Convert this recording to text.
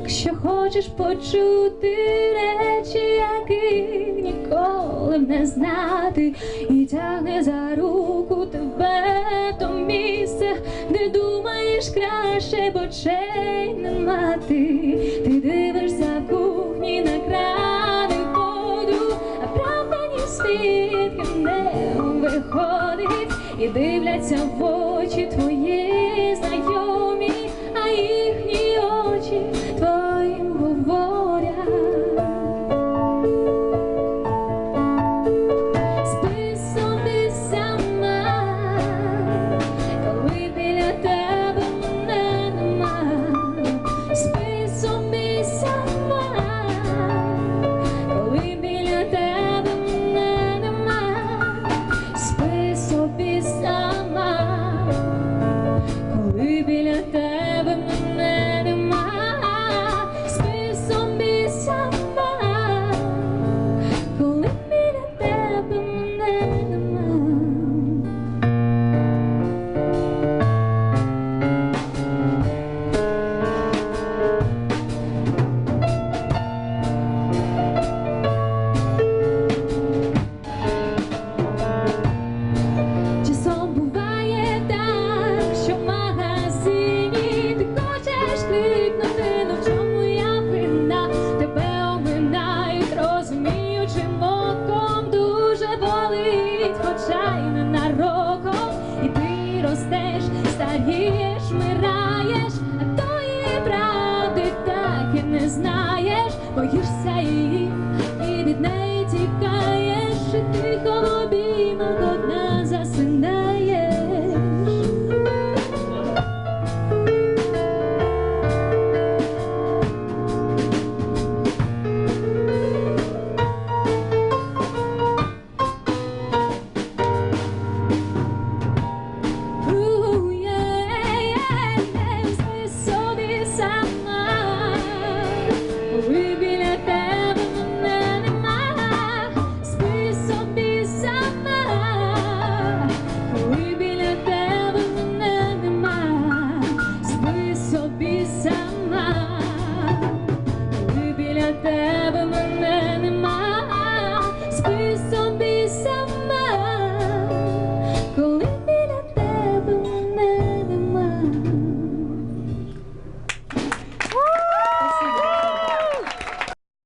Якщо хочеш почути речі, яких ніколи не знати, і тягне за руку тебе то місце, де думаєш краще, бо очей не мати. Ти дивишся в кухні на крани воду, а правда ні свідки не виходить, і дивляться в очі твої знайомі, Гієш, мираєш, а тої правди так і не знаєш, боїшся її, і від неї тікаєш, і тихо в обіймах одна.